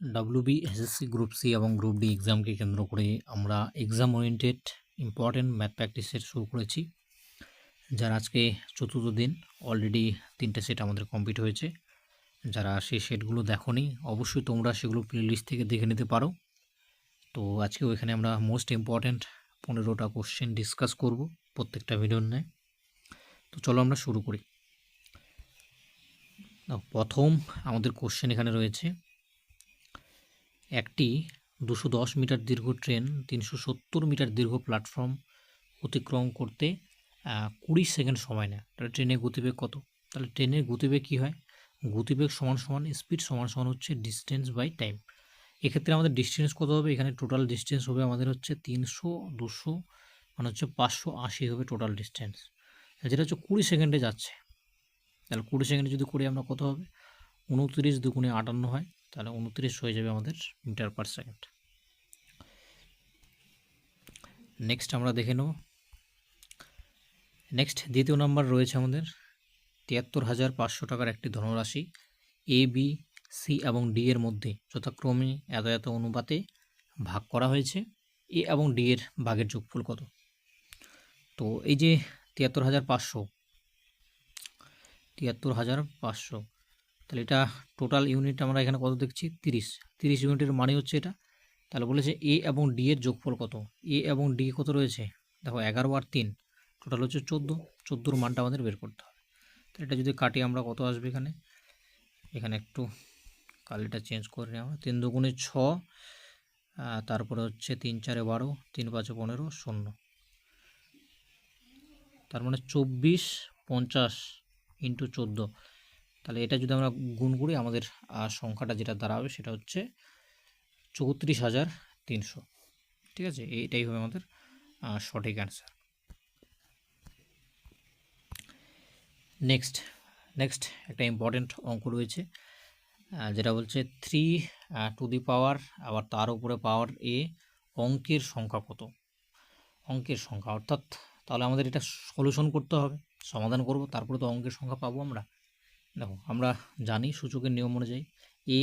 WB SSC group C এবং group D এক্সামকে কেন্দ্র করে আমরা এক্সাম ওরিয়েন্টেড ইম্পর্টেন্ট ম্যাথ প্র্যাকটিসের শুরু করেছি, যার আজকে চতুর্থ দিন। অলরেডি তিনটে সেট আমাদের কমপ্লিট হয়েছে। যারা সেই সেটগুলো দেখোনি, অবশ্যই তোমরা সেগুলো প্লেলিস্ট থেকে দেখে নিতে পারো। তো আজকেও এখানে আমরা মোস্ট ইম্পর্ট্যান্ট পনেরোটা কোশ্চেন ডিসকাস করব প্রত্যেকটা ভিডিওর ন্যায় তো চলো আমরা শুরু করি। প্রথম আমাদের কোশ্চেন এখানে রয়েছে একটি দুশো দশ মিটার দীর্ঘ ট্রেন, তিনশো সত্তর মিটার দীর্ঘ প্ল্যাটফর্ম অতিক্রম করতে কুড়ি সেকেন্ড সময় নেয়। তাহলে ট্রেনের গতিবেগ কত? তাহলে ট্রেনের গতিবেগ কী হয়? গতিবেগ সমান সমান স্পিড সমান সমান হচ্ছে ডিস্টেন্স বাই টাইম এক্ষেত্রে আমাদের ডিস্টেন্স কত হবে? এখানে টোটাল ডিস্টেন্স হবে আমাদের হচ্ছে তিনশো, দুশো মানে হচ্ছে পাঁচশো আশি হবে টোটাল ডিস্টেন্স যেটা হচ্ছে কুড়ি সেকেন্ডে যাচ্ছে। তাহলে কুড়ি সেকেন্ডে যদি করি আমরা কত হবে? উনত্রিশ দুগুণে আটান্ন হয়। তাহলে উনত্রিশ হয়ে যাবে আমাদের মিটার পার সেকেন্ড। নেক্সট আমরা দেখে নেব। নেক্সট দ্বিতীয় নাম্বার রয়েছে আমাদের তিয়াত্তর হাজার পাঁচশো টাকার একটি ধনরাশি এ বি সি এবং ডি এর মধ্যে যথাক্রমে এত এত অনুপাতে ভাগ করা হয়েছে। এ এবং ডি এর ভাগের যোগফল কত? তো এই যে তিয়াত্তর হাজার পাঁচশো, তিয়াত্তর হাজার পাঁচশো তাহলে এটা টোটাল ইউনিট আমরা এখানে কত দেখছি? তিরিশ। তিরিশ ইউনিটের মানে হচ্ছে এটা। তাহলে বলেছে এ এবং ডি এর যোগফল কত? এ এবং ডি কত রয়েছে? দেখো, এগারো আর তিন। টোটাল হচ্ছে চোদ্দ। চোদ্দোর মানটা আমাদের বের করতে হবে। তাহলে এটা যদি কাটি, আমরা কত আসবে এখানে? এখানে একটু কালিটা চেঞ্জ করে নেওয়া তিন দুগুণে ছ তারপরে হচ্ছে তিন চারে বারো, তিন পাঁচে পনেরো, শূন্য। তার মানে চব্বিশ, পঞ্চাশ ইন্টু চোদ্দ। তাহলে এটা যদি আমরা গুণ করি, আমাদের সংখ্যাটা যেটা দাঁড়াবে সেটা হচ্ছে চৌত্রিশ হাজার তিনশো। ঠিক আছে? এইটাই হবে আমাদের সঠিক অ্যান্সার নেক্সট নেক্সট একটা ইম্পর্টেন্ট অঙ্ক রয়েছে যেটা বলছে থ্রি টু দি পাওয়ার আবার তার উপরে পাওয়ার এ অঙ্কের সংখ্যা কত? অঙ্কের সংখ্যা, অর্থাৎ তাহলে আমাদের এটা সলিউশন করতে হবে, সমাধান করব, তারপরে তো অঙ্কের সংখ্যা পাবো আমরা। দেখো, আমরা জানি সূচকের নিয়ম অনুযায়ী এ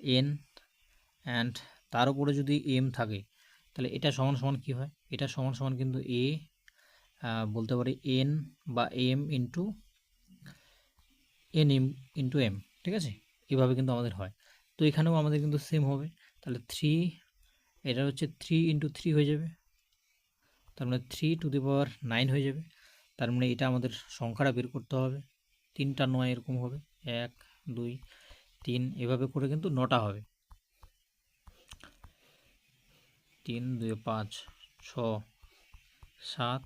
এন অ্যান্ড তার উপরে যদি এম থাকে, তাহলে এটা সমান সমান কী হয়? এটা সমান সমান কিন্তু এ বলতে পারি এন বা M into N M into M ঠিক আছে? এভাবে কিন্তু আমাদের হয়। তো এখানেও আমাদের কিন্তু সেম হবে। তাহলে থ্রি এটা হচ্ছে থ্রি ইন্টু থ্রি হয়ে যাবে। তার মানে three to the power nine হয়ে যাবে। তার মানে এটা আমাদের সংখ্যাটা বের করতে হবে। তিনটা নয় এরকম হবে। এক, দুই, তিন, এভাবে করে কিন্তু নটা হবে। তিন, দুই, পাঁচ, ছ, সাত,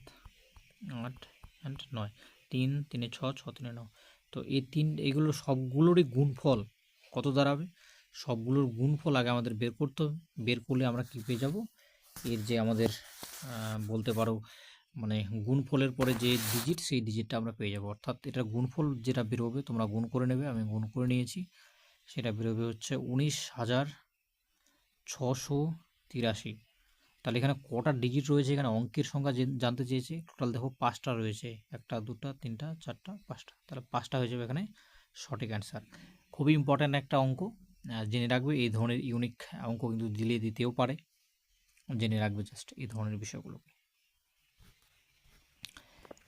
আট অ্যান্ড নয়, তিন, তিনে ছ ছ, তিনে নয় তো এই তিন এগুলো সবগুলোরই গুণফল কত দাঁড়াবে? সবগুলোর গুণফল আগে আমাদের বের করতে হবে। বের করলে আমরা কী পেয়ে যাব? এর যে আমাদের বলতে পারো মানে গুণফলের পরে যে ডিজিট সেই ডিজিটটা আমরা পেয়ে যাব। অর্থাৎ এটার গুণফল যেটা বেরোবে, তোমরা গুণ করে নেবে, আমি গুণ করে নিয়েছি। সেটা বেরোবে হচ্ছে উনিশ হাজার ছশো তিরাশি। তাহলে এখানে কটা ডিজিট রয়েছে? এখানে অঙ্কের সংখ্যা জেন- জানতে চেয়েছে টোটাল দেখো পাঁচটা রয়েছে। একটা, দুটা, তিনটা, চারটা, পাঁচটা। তাহলে পাঁচটা হয়ে যাবে এখানে সঠিক অ্যান্সার খুবই ইম্পর্ট্যান্ট একটা অঙ্ক। জেনে রাখবে এই ধরনের ইউনিক অঙ্ক কিন্তু দিলে দিতেও পারে। জেনে রাখবে জাস্ট এই ধরনের বিষয়গুলোকে।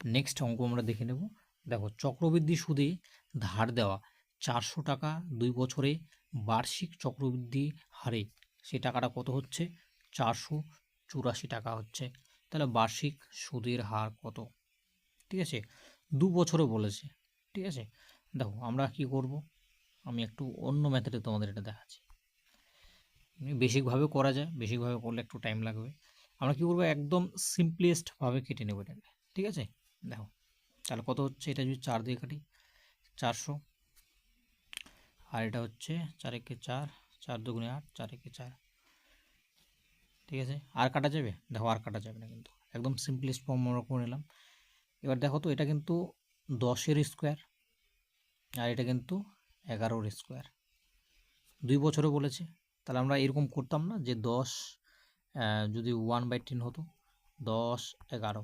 নেক্সট অঙ্ক আমরা দেখে নেব। দেখো, চক্রবৃদ্ধি সুদে ধার দেওয়া চারশো টাকা দুই বছরে বার্ষিক চক্রবৃদ্ধি হারে সেই টাকাটা কত হচ্ছে? চারশো চুরাশি টাকা হচ্ছে। তাহলে বার্ষিক সুদের হার কত? ঠিক আছে? দু বছরে বলেছে। ঠিক আছে? দেখো, আমরা কি করব? আমি একটু অন্য মেথডে তোমাদের এটা দেখাচ্ছি। বেসিকভাবে করা যায় বেসিকভাবে করলে একটু টাইম লাগবে। আমরা কি করব? একদম সিম্পলেস্টভাবে কেটে নেব এটাকে। ঠিক আছে? দেখো, তাহলে কত হচ্ছে? এটা যদি চার দিয়ে কাটি, চারশো। আর এটা হচ্ছে চার একে চার চার দুগুণে আট, চার একে চার। ঠিক আছে? আর কাটা যাবে? দেখো, আর কাটা যাবে না কিন্তু। একদম সিম্পলেস্ট ফর্ম আমরা করে নিলাম। এবার দেখো তো, এটা কিন্তু দশের স্কোয়ার আর এটা কিন্তু এগারোর স্কোয়ার দুই বছরে বলেছে। তাহলে আমরা এরকম করতাম না যে দশ যদি ওয়ান বাই টেন হতো, দশ এগারো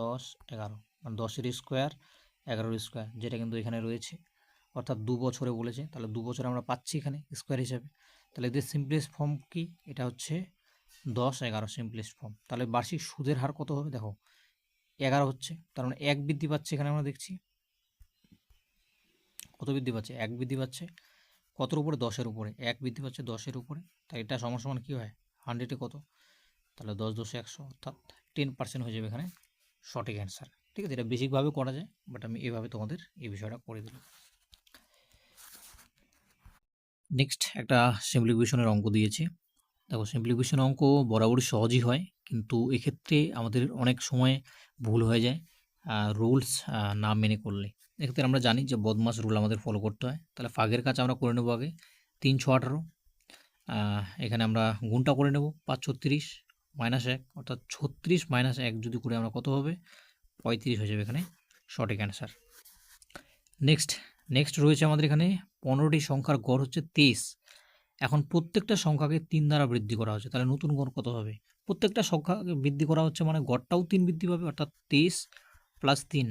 দশ এগারো। মানে দশের স্কোয়ার এগারোর স্কোয়ার যেটা কিন্তু এখানে রয়েছে। অর্থাৎ দু বছরে বলেছে, তাহলে দু বছরে আমরা পাচ্ছি এখানে স্কোয়ার হিসাবে। তাহলে এদের সিম্পলেস্ট ফর্ম কি? এটা হচ্ছে দশ, এগারো সিম্পলেস্ট ফর্ম তাহলে বার্ষিক সুদের হার কত হবে? দেখো, এগারো হচ্ছে, তার মানে এক বৃদ্ধি পাচ্ছে এখানে আমরা দেখছি। কত বৃদ্ধি পাচ্ছে? এক বৃদ্ধি পাচ্ছে। কতর উপরে? দশের উপরে। এক বৃদ্ধি পাচ্ছে দশের উপরে। তাই এটা সমান সমান কী হয়? হান্ড্রেডে কত? তাহলে দশ দশে একশো, অর্থাৎ টেন পার্সেন্ট হয়ে যাবে এখানে সঠিক অ্যান্সার ঠিক আছে, এটা বেসিকভাবে করা যায় বাট আমি এভাবে তোমাদের এই বিষয়টা করে দিলাম। নেক্সট একটা সিম্পলিফিকেশনের অঙ্ক দিয়েছে। দেখো সিম্পলিফিকেশন অঙ্ক বরাবরই সহজই হয়, কিন্তু এক্ষেত্রে আমাদের অনেক সময় ভুল হয়ে যায় রুলস না মেনে করলে। এক্ষেত্রে আমরা জানি যে বদমাস রুল আমাদের ফলো করতে হয়। তাহলে ফাগের কাজ আমরা করে নেব আগে। তিন, ছ, আঠারো এখানে আমরা গুণটা করে নেব, পাঁচ, ছত্রিশ, মাইনাস এক, অর্থাৎ ছত্রিশ মাইনাস এক যদি করে, আমরা কত হবে? পঁয়ত্রিশ হয়ে যাবে এখানে সঠিক অ্যান্সার নেক্সট নেক্সট রয়েছে আমাদের এখানে পনেরোটি সংখ্যার গড় হচ্ছে তেইশ। এখন প্রত্যেকটা সংখ্যাকে তিন দ্বারা বৃদ্ধি করা হচ্ছে, তাহলে নতুন গড় কত হবে? প্রত্যেকটা সংখ্যাকে বৃদ্ধি করা হচ্ছে মানে গড়টাও তিন বৃদ্ধি পাবে, অর্থাৎ তেইশ প্লাস তিন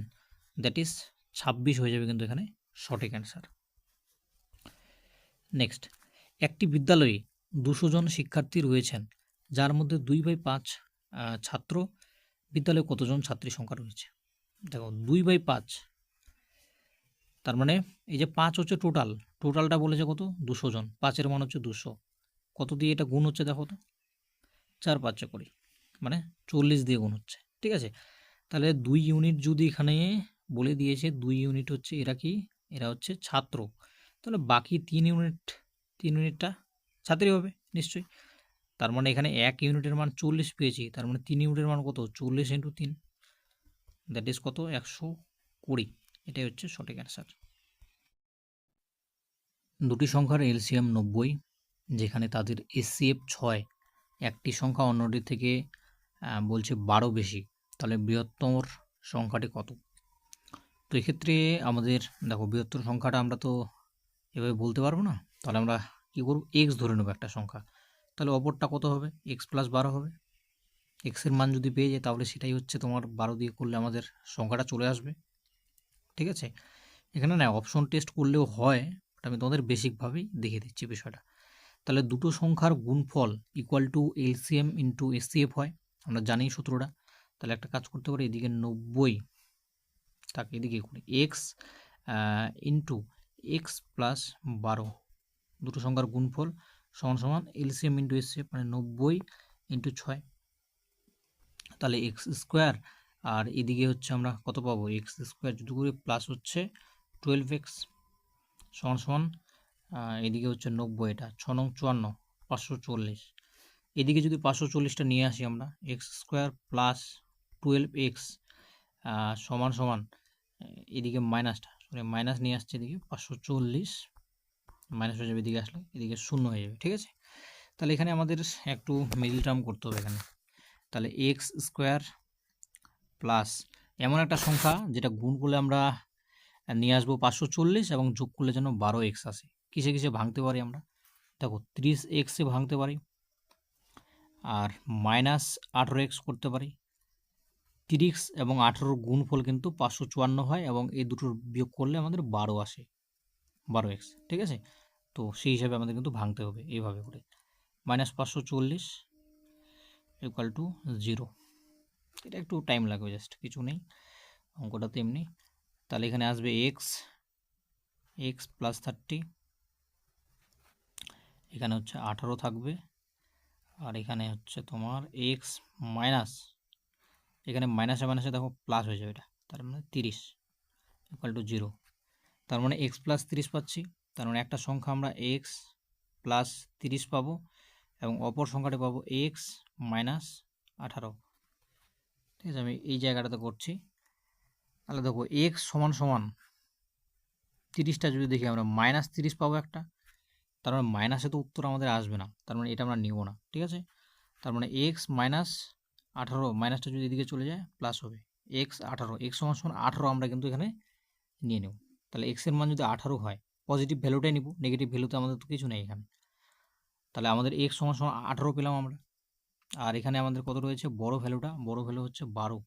দ্যাট ইজ ছাব্বিশ হয়ে যাবে কিন্তু এখানে সঠিক অ্যান্সার নেক্সট একটি বিদ্যালয়ে দুশো জন শিক্ষার্থী রয়েছেন, যার মধ্যে দুই বাই পাঁচ ছাত্র বিদ্যালয়ে কতজন ছাত্রী সংখ্যা রয়েছে? দেখো, দুই বাই পাঁচ, তার মানে এই যে পাঁচ হচ্ছে টোটাল টোটালটা বলেছে কত? দুশো জন, পাঁচের মান হচ্ছে দুশো। কত দিয়ে এটা গুণ হচ্ছে দেখো তো? চার পাঁচে করি মানে চল্লিশ দিয়ে গুণ হচ্ছে, ঠিক আছে? তাহলে দুই ইউনিট যদি এখানে বলে দিয়েছে, দুই ইউনিট হচ্ছে এরা কি? এরা হচ্ছে ছাত্র। তাহলে বাকি তিন ইউনিট তিন ইউনিটটা ছাত্রী হবে, নিশ্চয়ই। তার মানে এখানে এক ইউনিটের মান চল্লিশ পেয়েছি, তার মানে তিন ইউনিটের মান কত? চল্লিশ ইন্টু তিন। দ্যাট ইজ কত? একশো কুড়ি। এটাই হচ্ছে সঠিক অ্যান্সার দুটি সংখ্যার এলসিএম নব্বই, যেখানে তাদের এসসিএফ ছয়। একটি সংখ্যা অন্যটি থেকে বলছে বারো বেশি। তাহলে বৃহত্তম সংখ্যাটি কত? তো এক্ষেত্রে আমাদের, দেখো বৃহত্তর সংখ্যাটা আমরা তো এভাবে বলতে পারব না। তাহলে আমরা কী করব? এক্স ধরে নেব একটা সংখ্যা। তাহলে অপরটা কত হবে? এক্স প্লাস বারো হবে। এক্সের মান যদি পেয়ে যায় তাহলে সেটাই হচ্ছে তোমার বারো দিয়ে করলে আমাদের সংখ্যাটা চলে আসবে। ঠিক আছে? এখানে না অপশন টেস্ট করলেও হয় বাট আমি তোমাদের বেসিকভাবেই দেখিয়ে দিচ্ছি বিষয়টা। তাহলে দুটো সংখ্যার গুণফল equal to LCM into SCF হয়। আমরা জানি সূত্রটা। তাহলে একটা কাজ করতে পারি, এদিকে নব্বই, তাকে এদিকে করি। এক্স ইন্টু এক্স প্লাস বারো, দুটো সংখ্যার গুণফল। সমান সমান এলসিএম ইন্টু এসসিএফ মানে নব্বই ইন্টু ছয়। তাহলে এক্স স্কোয়ার আর এদিকে হচ্ছে আমরা কত পাবো? এক্স স্কোয়ার যদি করি প্লাস হচ্ছে টুয়েলভ এক্স সমান সমান এদিকে হচ্ছে নব্বই এটা, ছ নং চুয়ান্ন, পাঁচশো চল্লিশ। এদিকে যদি পাঁচশো চল্লিশটা নিয়ে আসি আমরা x square plus twelve x সমান সমান, এদিকে মাইনাসটা সরি মাইনাস নিয়ে আসছে এদিকে পাঁচশো চল্লিশ। মাইনাস হয়ে যাবে, এদিকে আসলে এদিকে শূন্য হয়ে যাবে, ঠিক আছে? তাহলে এখানে আমাদের একটু মিডিল টার্ম করতে হবে এখানে। তাহলে এক্স স্কোয়ার প্লাস এমন একটা সংখ্যা যেটা গুণ করলে আমরা নিয়ে আসব পাঁচশো চল্লিশ এবং যোগ করলে যেন বারো এক্স আসে। কিসে কিসে ভাঙতে পারি আমরা? দেখো, ত্রিশ এক্সে ভাঙতে পারি আর মাইনাস আঠেরো এক্স করতে পারি। তিরিশ এবং আঠেরোর গুণফল কিন্তু পাঁচশো চুয়ান্ন হয় এবং এই দুটোর বিয়োগ করলে আমাদের বারো আসে, বারো এক্স ঠিক আছে? তো সেই হিসাবে আমাদের কিন্তু ভাঙতে হবে এইভাবে করে। মাইনাস পাঁচশো চল্লিশ ইকুয়াল টু জিরো এটা একটু টাইম লাগবে জাস্ট কিছু নেই, অঙ্কটা তেমনি। তাহলে এখানে আসবে এক্স এক্স প্লাস থার্টি এখানে হচ্ছে আঠারো থাকবে। আর এখানে হচ্ছে তোমার এক্স মাইনাস এখানে মাইনাসে মাইনাসে দেখো প্লাস হয়ে যাবে এটা। তার মানে তিরিশ ইকুয়াল টু জিরো তার মানে এক্স প্লাস তিরিশ পাচ্ছি। তার মানে একটা সংখ্যা আমরা এক্স প্লাস তিরিশ পাবো এবং অপর সংখ্যাটি পাবো এক্স মাইনাস আঠারো। ঠিক আছে, আমি এই জায়গাটাতে করছি। তাহলে দেখো এক্স সমান সমান তিরিশটা যদি দেখি আমরা মাইনাস তিরিশ পাবো একটা, তার মানে মাইনাসে তো উত্তর আমাদের আসবে না, তার মানে এটা আমরা নিব না, ঠিক আছে? তার মানে এক্স মাইনাস আঠারো মাইনাসটা যদি এদিকে চলে যায় প্লাস হবে। এক্স আঠারো এক্স সমান সমান আঠারো আমরা কিন্তু এখানে নিয়ে নেব। তাহলে এক্সের মান যদি আঠারো হয় পজিটিভ ভ্যালুটাই নিব নেগেটিভ ভ্যালুতে আমাদের তো কিছু নেই এখানে। তাহলে আমাদের এক্স সমান সমান আঠারো পেলাম আমরা। আর এখানে আমাদের কত রয়েছে? বড় ভ্যালুটা বড় ভ্যালু হচ্ছে বারো।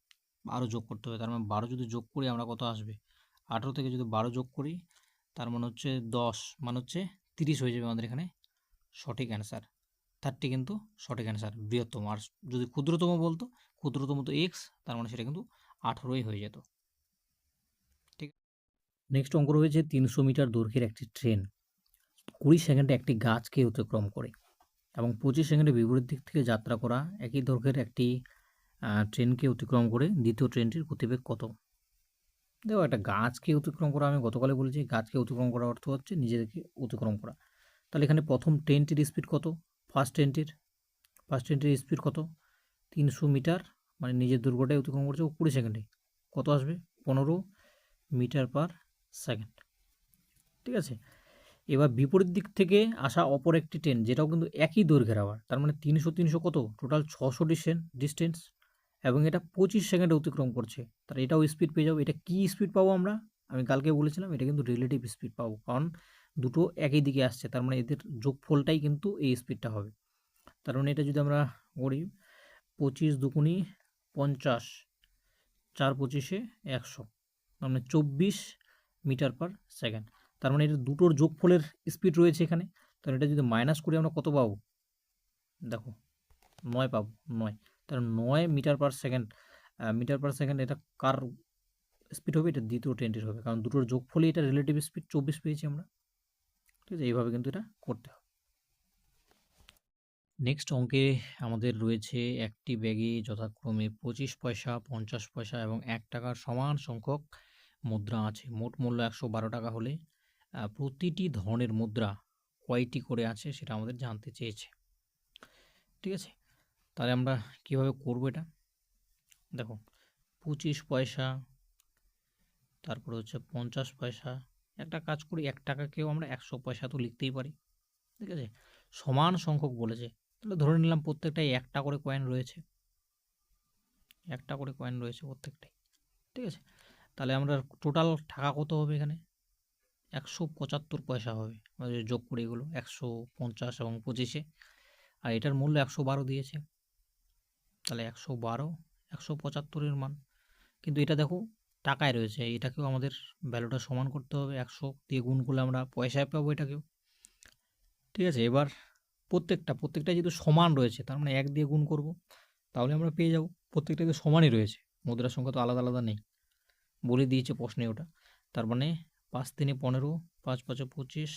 বারো যোগ করতে হবে, তার মানে বারো যদি যোগ করি আমরা কত আসবে? আঠেরো থেকে যদি বারো যোগ করি, তার মানে হচ্ছে দশ মানে হচ্ছে তিরিশ হয়ে যাবে আমাদের এখানে সঠিক অ্যান্সার থার্টি কিন্তু সঠিক অ্যান্সার বৃহত্তম। আর যদি ক্ষুদ্রতম বলতো, ক্ষুদ্রতম তো এক্স তার মানে সেটা কিন্তু আঠেরোই হয়ে যেত। নেক্সট অঙ্ক রয়েছে তিনশো মিটার দৈর্ঘ্যের একটি ট্রেন কুড়ি সেকেন্ডে একটি গাছকে অতিক্রম করে এবং পঁচিশ সেকেন্ডে বিপরীত দিক থেকে যাত্রা করা একই দৈর্ঘ্যের একটি ট্রেনকে অতিক্রম করে দ্বিতীয় ট্রেনটির গতিবেগ কত? দেখো, একটা গাছকে অতিক্রম করা, আমি গতকালে বলেছি, গাছকে অতিক্রম করার অর্থ হচ্ছে নিজেদেরকে অতিক্রম করা। তাহলে এখানে প্রথম ট্রেনটির স্পিড কত? ফার্স্ট ট্রেনটির ফার্স্ট ট্রেনটির স্পিড কত? তিনশো মিটার মানে নিজের দুর্গটাই অতিক্রম করছে কুড়ি সেকেন্ডে। কত আসবে? পনেরো মিটার পার সেকেন্ড ঠিক আছে? এবার বিপরীত দিক থেকে আসা অপর একটি ট্রেন যেটাও কিন্তু একই দৈর্ঘ্যের আবার, তার মানে তিনশো তিনশো কত? টোটাল ছশো ডিস্টেন্স এবং এটা পঁচিশ সেকেন্ডে অতিক্রম করছে। তার এটাও স্পিড পেয়ে যাব। এটা কি স্পিড পাবো আমরা? আমি কালকে বলেছিলাম, এটা কিন্তু রিলেটিভ স্পিড পাবো, কারণ দুটো একই দিকে আসছে, তার মানে এদের যোগফলটাই কিন্তু এই স্পিডটা হবে। তার মানে এটা যদি আমরা করি, পঁচিশ দুকুনি পঞ্চাশ, চার পঁচিশে একশো, তার মানে চব্বিশ মিটার পার সেকেন্ড। তার মানে এটা দুটোর যোগফলের স্পিড রয়েছে এখানে। তাহলে এটা যদি মাইনাস করি আমরা কত পাবো? দেখো, নয় পাবো, নয়। তাহলে নয় metre per second metre per second এটা কার স্পিড হবে? এটা দ্বিতীয় ট্রেনটির হবে। কারণ দুটোর যোগফলই এটা রিলেটিভ স্পিড চব্বিশ পেয়েছি আমরা। ঠিক আছে, এইভাবে কিন্তু এটা করতে হবে। নেক্সট অঙ্কে আমাদের রয়েছে একটি ব্যাগে যথাক্রমে পঁচিশ পয়সা, পঞ্চাশ পয়সা এবং এক টাকার সমান সংখ্যক মুদ্রা আছে। মোট মূল্য একশো বারো টাকা হলে প্রতিটি ধরনের মুদ্রা কয়টি করে আছে সেটা আমাদের জানতে চেয়েছে। ঠিক আছে? তাহলে আমরা কীভাবে করব এটা? দেখো, পঁচিশ পয়সা, তারপরে হচ্ছে পঞ্চাশ পয়সা। একটা কাজ করি, এক টাকাকেও আমরা একশো পয়সা তো লিখতেই পারি। ঠিক আছে? সমান সংখ্যক বলেছে। তাহলে ধরে নিলাম প্রত্যেকটাই একটা করে কয়েন রয়েছে। একটা করে কয়েন রয়েছে প্রত্যেকটাই। ঠিক আছে? তাহলে আমরা টোটাল টাকা কত হবে এখানে? একশো পঁচাত্তর পয়সা হবে। যদি যোগ করে এগুলো, একশো পঞ্চাশ এবং পঁচিশে। আর এটার মূল্য একশো বারো দিয়েছে। তাহলে একশো বারো, একশো পঁচাত্তরের মান। কিন্তু এটা দেখো, টাকায় রয়েছে। এটাকেও আমাদের ভ্যালুটা সমান করতে হবে। একশো দিয়ে গুণ করলে আমরা পয়সায় পাবো এটাকেও। ঠিক আছে, এবার প্রত্যেকটা প্রত্যেকটা যেহেতু সমান রয়েছে, তার মানে এক দিয়ে গুণ করব, তাহলে আমরা পেয়ে যাব। প্রত্যেকটা কিন্তু সমানই রয়েছে। মুদ্রার সংখ্যা তো আলাদা আলাদা নেই। বলে দিয়েছে প্রশ্নে ওটা। তার মানে পাঁচ তিনে পনেরো, পাঁচ পাঁচে পঁচিশ,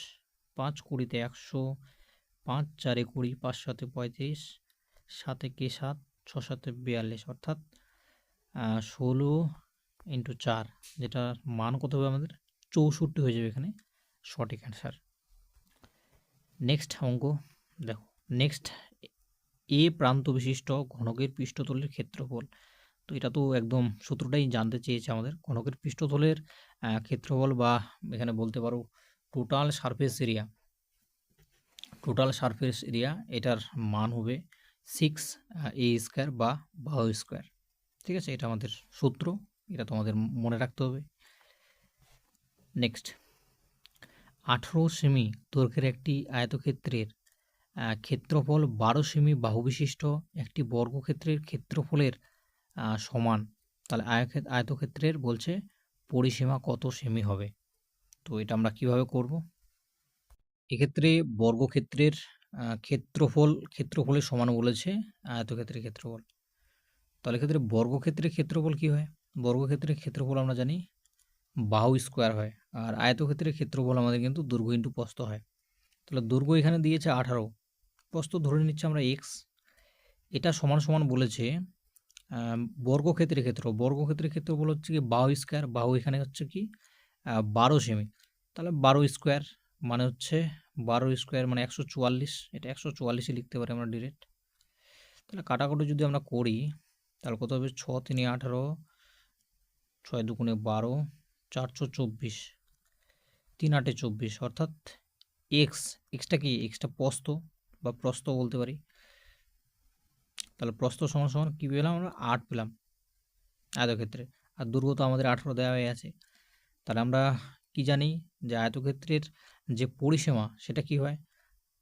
পাঁচ কুড়িতে একশো, পাঁচ চারে কুড়ি, পাঁচ সাতে পঁয়ত্রিশ, সাতে কে সাত, ছ সাতে বিয়াল্লিশ। অর্থাৎ ষোলো ইন্টু চার যেটার মান কত হবে আমাদের? চৌষট্টি হয়ে যাবে এখানে। সঠিক অ্যান্সার। নেক্সট অঙ্ক দেখো। নেক্সট, এ প্রান্ত বিশিষ্ট ঘনকের পৃষ্ঠতলের ক্ষেত্রফল। তো এটা তো একদম সূত্রটাই জানতে চেয়েছে আমাদের। ঘনকের পৃষ্ঠতলের ক্ষেত্রফল বা এখানে বলতে পারো total surface area total surface area এটার মান হবে সিক্স এ স্কোয়ার বা বাহু স্কোয়ার ঠিক আছে? এটা আমাদের সূত্র, এটা তোমাদের মনে রাখতে হবে। নেক্সট আঠেরো সেমি দৈর্ঘ্যের একটি আয়তক্ষেত্রের ক্ষেত্রফল বারো সেমি বাহু বিশিষ্ট একটি বর্গক্ষেত্রের ক্ষেত্রফলের সমান। তাহলে আয়তক্ষেত্রের বলছে পরিসীমা কত সেমি হবে? তো এটা আমরা কীভাবে করব? এক্ষেত্রে বর্গক্ষেত্রের ক্ষেত্রফল, ক্ষেত্রফলের সমান বলেছে আয়তক্ষেত্রের ক্ষেত্রফল। তাহলে এক্ষেত্রে বর্গক্ষেত্রের ক্ষেত্রফল কি হয়? বর্গক্ষেত্রের ক্ষেত্রফল আমরা জানি বাহু স্কোয়ার হয়, আর আয়তক্ষেত্রের ক্ষেত্রফল আমাদের কিন্তু দৈর্ঘ্য ইন্টু প্রস্থ হয়। তাহলে দৈর্ঘ্য এখানে দিয়েছে আঠারো। প্রস্থ ধরে নিচ্ছি আমরা এক্স এটা সমান সমান বলেছে বর্গক্ষেত্রের ক্ষেত্র। বর্গক্ষেত্রের ক্ষেত্রফল হচ্ছে কি বাহু স্কোয়ার বাহু এখানে হচ্ছে কি বারো সেমি তাহলে বারো স্কোয়ার মানে হচ্ছে বারো স্কোয়ার মানে একশো চুয়াল্লিশ। এটা একশো চুয়াল্লিশে লিখতে পারি আমরা ডিরেক্ট তাহলে কাটাকুটি যদি আমরা করি, তাহলে কত হবে? ছ তিনে আঠারো, ছয় দুগুণে বারো, চারশো চব্বিশ, তিন আটে চব্বিশ। অর্থাৎ এক্স এক্সটা কি? এক্সটা প্রস্ত বা প্রস্ত বলতে পারি। তাহলে প্রস্থ সমান সমান কী পেলাম আমরা? আট পেলাম আয়তক্ষেত্রে। আর দৈর্ঘ্য তো আমাদের আঠেরো দেওয়া হয়ে আছে। তাহলে আমরা কি জানি যে আয়তক্ষেত্রের যে পরিসীমা সেটা কি হয়?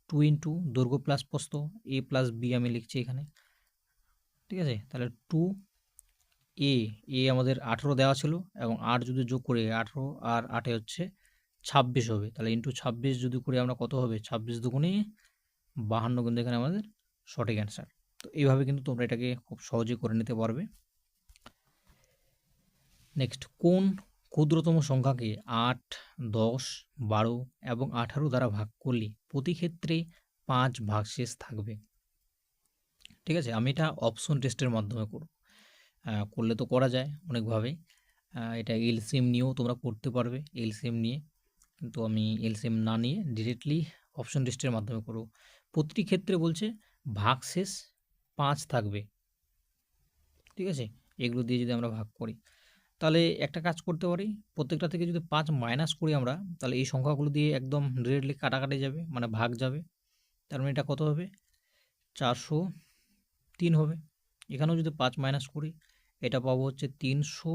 টু ইন্টু দৈর্ঘ্য প্লাস প্রস্থ, এ প্লাস বি আমি লিখছি এখানে। ঠিক আছে? তাহলে টু এ এ আমাদের আঠেরো দেওয়া ছিল এবং আট যদি যোগ করে আঠেরো আর আটে হচ্ছে ছাব্বিশ হবে। তাহলে ইন্টু ছাব্বিশ যদি করে আমরা কত হবে? ছাব্বিশ দুগুণে বাহান্ন কিন্তু এখানে আমাদের সঠিক অ্যান্সার। তো এইভাবে কিন্তু তোমরা এটাকে খুব সহজে করে নিতে পারবে। নেক্সট কোন ক্ষুদ্রতম সংখ্যাকে আট, দশ, বারো এবং আঠারো দ্বারা ভাগ করলে প্রতি ক্ষেত্রে পাঁচ ভাগশেষ থাকবে? ঠিক আছে, আমি এটা অপশন টেস্টের মাধ্যমে করব। করলে তো করা যায় অনেকভাবে। এটা এলসিএম নিয়েও তোমরা করতে পারবে এলসিএম নিয়ে। কিন্তু আমি এলসিএম না নিয়ে ডিরেক্টলি অপশন টেস্টের মাধ্যমে করব। প্রতিটি ক্ষেত্রে বলছে ভাগশেষ পাঁচ থাকবে। ঠিক আছে? এগুলো দিয়ে যদি আমরা ভাগ করি, তাহলে একটা কাজ করতে পারি, প্রত্যেকটা থেকে যদি পাঁচ মাইনাস করি আমরা, তাহলে এই সংখ্যাগুলো দিয়ে একদম ডিরেক্টলি কাটাকাটি যাবে মানে ভাগ যাবে। তার মানে এটা কত হবে? চারশো তিন হবে। এখানেও যদি পাঁচ মাইনাস করি, এটা পাবো হচ্ছে তিনশো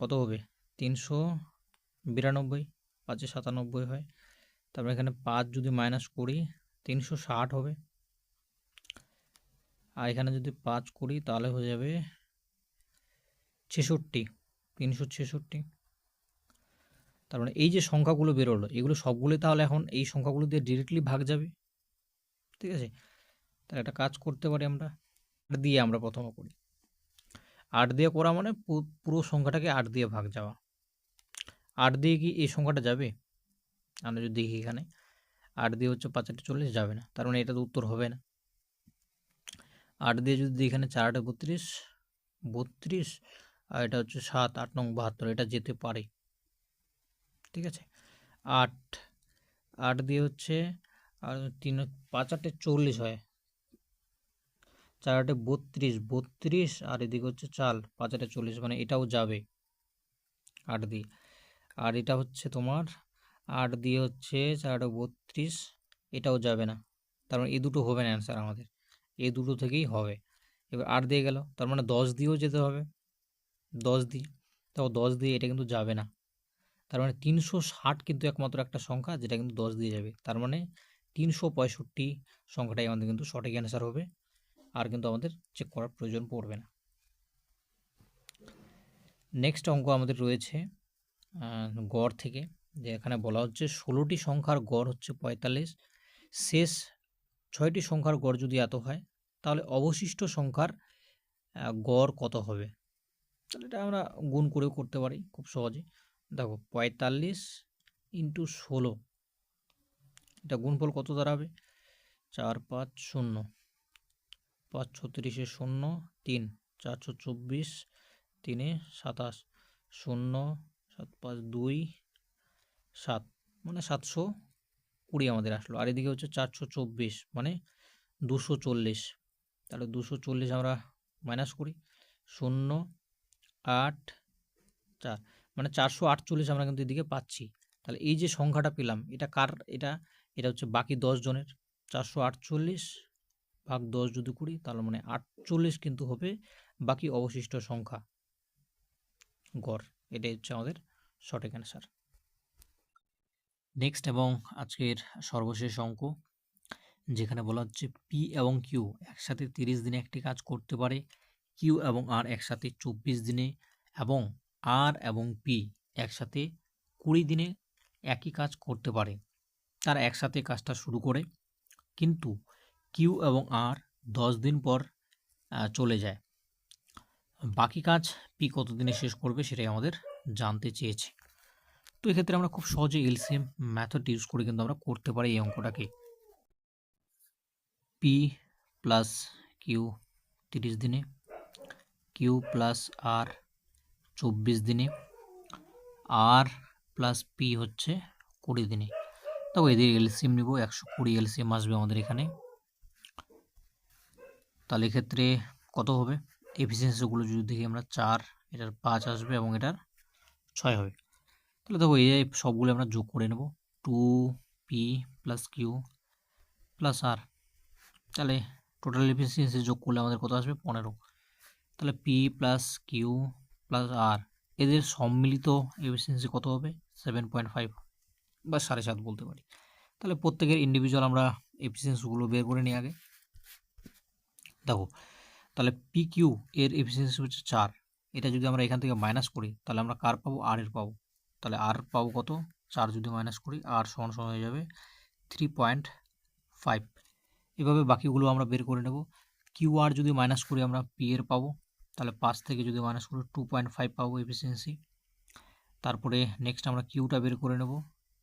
কত হবে? তিনশো বিরানব্বই, পাঁচে সাতানব্বই হয়। তারপরে এখানে পাঁচ যদি মাইনাস করি, তিনশো ষাট হবে। আর এখানে যদি পাঁচ করি তাহলে হয়ে যাবে ছেষট্টি, তিনশো ছেষট্টি। তার মানে এই যে সংখ্যাগুলো বেরোলো, এগুলো সবগুলোই তাহলে এখন এই সংখ্যাগুলো দিয়ে ডিরেক্টলি ভাগ যাবে। ঠিক আছে? তাহলে একটা কাজ করতে পারি আমরা। আট দিয়ে আমরা প্রথমে করি। আট দিয়ে করা মানে পুরো সংখ্যাটাকে আট দিয়ে ভাগ যাওয়া। আট দিয়ে কি এই সংখ্যাটা যাবে? আমরা যদি দেখি এখানে, আট দিয়ে হচ্ছে পাঁচ আটে চল্লিশ যাবে না। তার মানে এটা তো উত্তর হবে না। আট দিয়ে যদি এখানে চার আটে বত্রিশ বত্রিশ, আর এটা হচ্ছে সাত, আট নং বাহাত্তর, এটা যেতে পারে। ঠিক আছে? আট আট দিয়ে হচ্ছে, আর তিন, পাঁচ আটে চল্লিশ হয়। চার আটে বত্রিশ বত্রিশ, আর এদিকে হচ্ছে চাল, পাঁচ আটে চল্লিশ মানে এটাও যাবে। আট দিয়ে। আর এটা হচ্ছে তোমার, আট দিয়ে হচ্ছে চার আটে বত্রিশ, এটাও যাবে না। তার মানে এই দুটো হবে না অ্যান্সার আমাদের। এই দুটো থেকেই হবে। এবার আট দিয়ে গেল, তার মানে দশ দিয়েও যেতে হবে। দশ দিয়ে তাও দশ দিয়ে এটা কিন্তু যাবে না। তার মানে তিনশো ষাট কিন্তু একমাত্র একটা সংখ্যা, যেটা কিন্তু দশ দিয়ে যাবে। তার মানে তিনশো পঁয়ষট্টি সংখ্যাটাই আমাদের কিন্তু সঠিক অ্যান্সার হবে। আর কিন্তু আমাদের চেক করার প্রয়োজন পড়বে না। নেক্সট অঙ্ক আমাদের রয়েছে গড় থেকে, যে এখানে বলা হচ্ছে ষোলোটি সংখ্যার গড় হচ্ছে পঁয়তাল্লিশ। শেষ ছয়টি সংখ্যার গড় যদি এত হয় তাহলে অবশিষ্ট সংখ্যার গড় কত হবে? তাহলে এটা আমরা গুণ করেও করতে পারি খুব সহজে দেখো, পঁয়তাল্লিশ ইন্টু ষোলো, এটা গুণফল কত দাঁড়াবে? চার পাঁচ শূন্য, পাঁচ ছত্রিশে শূন্য, তিন চারশো চব্বিশ, তিনে সাতাশ, শূন্য, সাত পাঁচ দুই, সাত মানে সাতশো কুড়ি আমাদের আসলো। আর এদিকে হচ্ছে চারশো চব্বিশ মানে দুশো চল্লিশ। তাহলে দুশো চল্লিশ আমরা মাইনাস করি। শূন্য, আট, চার। মানে চারশো আটচল্লিশ আমরা কিন্তু এদিকে পাচ্ছি। তাহলে এই যে সংখ্যাটা পেলাম, এটা কার, এটা এটা হচ্ছে বাকি দশ জনের। চারশো আটচল্লিশ ভাগ দশ যদি করি, তাহলে মানে আটচল্লিশ কিন্তু হবে বাকি অবশিষ্ট সংখ্যা। গড়, এটাই হচ্ছে আমাদের সঠিক অ্যান্সার নেক্সট এবং আজকের সর্বশেষ অঙ্ক। যেখানে বলা হচ্ছে পি এবং কিউ একসাথে তিরিশ দিনে একটি কাজ করতে পারে কিউ এবং আর একসাথে চব্বিশ দিনে এবং আর এবং পি একসাথে কুড়ি দিনে একই কাজ করতে পারে। তারা একসাথে কাজটা শুরু করে, কিন্তু কিউ এবং আর দশ দিন পর চলে যায়। বাকি কাজ পি কত দিনে শেষ করবে সেটাই আমাদের জানতে চেয়েছে। তো এক্ষেত্রে আমরা খুব সহজে এলসিএম ম্যাথড ইউজ করে কিন্তু আমরা করতে পারি এই অঙ্কটাকে। পি প্লাস কিউ তিরিশ দিনে কিউ প্লাস আর চব্বিশ দিনে আর প্লাস পি হচ্ছে কুড়ি দিনে। তবে এদের এলসিএম নিব, একশো কুড়ি এলসিএম আসবে আমাদের এখানে। তাহলে এক্ষেত্রে কত হবে? এফিসিয়েন্সিগুলো যদি দেখি আমরা, চার, এটার পাঁচ আসবে এবং এটার ছয় হবে। তাহলে দেখো এই সবগুলো আমরা যোগ করে নেব two P plus Q plus R তাহলে টোটাল এফিসিয়েন্সি যোগ করলে আমাদের কত আসবে? পনেরো। তাহলে P plus Q plus R এদের সম্মিলিত এফিসিয়েন্সি কত হবে? সেভেন পয়েন্ট ফাইভ বা সাড়ে সাত বলতে পারি। তাহলে প্রত্যেকের ইন্ডিভিজুয়াল আমরা এফিসিয়েন্সিগুলো বের করে নিই আগে। দেখো, তাহলে পি কিউ এর এফিসিয়েন্সি হচ্ছে চার। এটা যদি আমরা এখান থেকে মাইনাস করি, তাহলে আমরা কার পাবো? আর এর পাবো। তাহলে আর পাবো কত? চার যদি মাইনাস করি আর সমান সমান হয়ে যাবে থ্রি পয়েন্ট ফাইভ এভাবে বাকিগুলো আমরা বের করে নেব। কিউ আর যদি মাইনাস করি আমরা পি এর পাবো, তাহলে পাঁচ থেকে যদি মাইনাস করি টু পয়েন্ট ফাইভ পাবো এফিসিয়েন্সি তারপরে নেক্সট আমরা কিউটা বের করে নেব,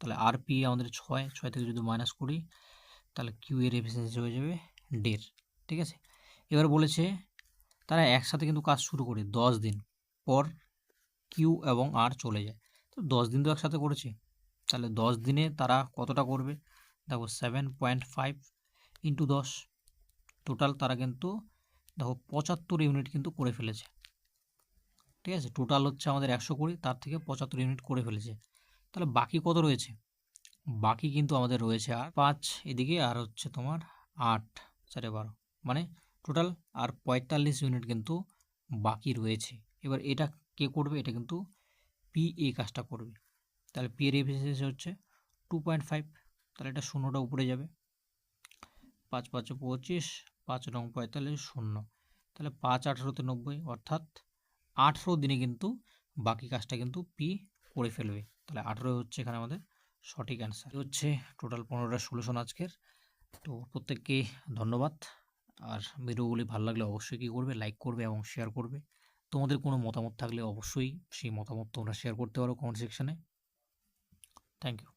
তাহলে আর পি আমাদের ছয় ছয় থেকে যদি মাইনাস করি, তাহলে কিউ এর এফিসিয়েন্সি হয়ে যাবে দেড়, ঠিক আছে? এবার বলেছে তারা একসাথে কিন্তু কাজ শুরু করে, দশ দিন পর কিউ এবং আর চলে যায়। তো দশ দিন তো একসাথে করেছে, তাহলে দশ দিনে তারা কতটা করবে? দেখো সেভেন পয়েন্ট ফাইভ ইন্টু দশ। টোটাল তারা কিন্তু, দেখো পঁচাত্তর ইউনিট কিন্তু করে ফেলেছে। ঠিক আছে? টোটাল হচ্ছে আমাদের একশো কুড়ি, তার থেকে পঁচাত্তর ইউনিট করে ফেলেছে। তাহলে বাকি কত রয়েছে? বাকি কিন্তু আমাদের রয়েছে আর পাঁচ, এদিকে আর হচ্ছে তোমার আট, চারে বারো। মানে টোটাল আর পঁয়তাল্লিশ ইউনিট কিন্তু বাকি রয়েছে। এবার এটা কে করবে? এটা কিন্তু পি এ কাজটা করবে। তাহলে পি এর এফিসিয়েন্সি হচ্ছে টু পয়েন্ট ফাইভ তাহলে এটা শূন্যটা উপরে যাবে। পাঁচ পাঁচে পঁচিশ, পাঁচ রং পঁয়তাল্লিশ, শূন্য। তাহলে পাঁচ আঠেরোতে নব্বই, অর্থাৎ আঠেরো দিনে কিন্তু বাকি কাজটা কিন্তু পি করে ফেলবে। তাহলে আঠেরো হচ্ছে এখানে আমাদের সঠিক অ্যান্সার হচ্ছে টোটাল পনেরোটা সলিউশন আজকের। তো প্রত্যেককে ধন্যবাদ। আর ভিডিওগুলি ভালো লাগলে অবশ্যই কী করবে লাইক করবে এবং শেয়ার করবে। তোমাদের কোনো মতামত থাকলে অবশ্যই সেই মতামত তোমরা শেয়ার করতে পারো কমেন্ট সেকশানে থ্যাংক ইউ